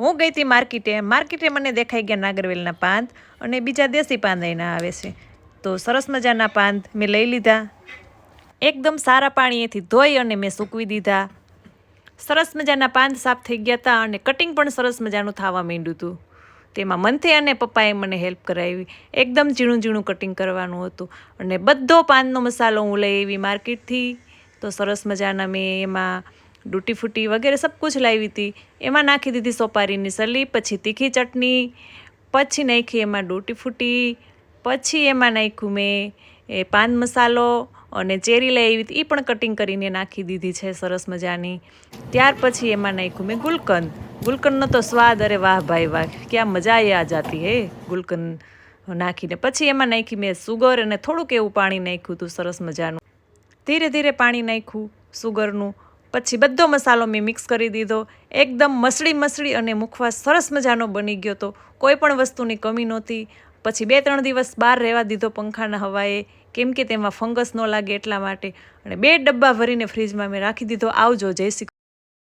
હું ગઈ હતી માર્કેટે માર્કેટે મને દેખાઈ ગયા નાગરવેલના પાંદ અને બીજા દેશી પાંદ એના આવે છે. તો સરસ મજાના પાંદ મેં લઈ લીધા. એકદમ સારા પાણીએથી ધોઈ અને મેં સૂકવી દીધા. સરસ મજાના પાંદ સાફ થઈ ગયા હતા અને કટિંગ પણ સરસ મજાનું થવા માંડ્યું હતું. તેમાં મંથે અને પપ્પાએ મને હેલ્પ કરાવી. એકદમ ઝીણું ઝીણું કટિંગ કરવાનું હતું અને બધો પાનનો મસાલો હું લઈ આવી માર્કેટથી. તો સરસ મજાના મેં એમાં ડૂટી ફૂટી વગેરે સબ કુછ લાવી હતી એમાં નાખી દીધી સોપારીની સલી, પછી તીખી ચટણી, પછી નાખી એમાં ડૂટી ફૂટી, પછી એમાં નાખ્યું મેં એ પાન મસાલો અને ચેરી લઈ આવી હતી એ પણ કટિંગ કરીને નાખી દીધી છે સરસ મજાની. ત્યાર પછી એમાં નાખ્યું મેં ગુલકંદ. ગુલકંદનો તો સ્વાદ અરે વાહ ભાઈ વાહ, ક્યાં મજા આ જાતી હે. ગુલકંદ નાખીને પછી એમાં નાખી મેં સુગર અને થોડુંક એવું પાણી નાખ્યું હતું સરસ મજાનું. ધીરે ધીરે પાણી નાખ્યું સુગરનું. પછી બધો મસાલો મેં મિક્સ કરી દીધો. એકદમ મસળી મસળી અને મુખવાસ સરસ મજાનો બની ગયો તો કોઈ પણ વસ્તુની કમી નહોતી. પછી બે ત્રણ દિવસ બહાર રહેવા દીધો પંખાના હવાએ. કેમ કે તેમાં ફંગસ ન લાગે એટલા માટે. અને બે ડબ્બા ભરીને ફ્રીજમાં મેં રાખી દીધો. આવજો, જય શ્રી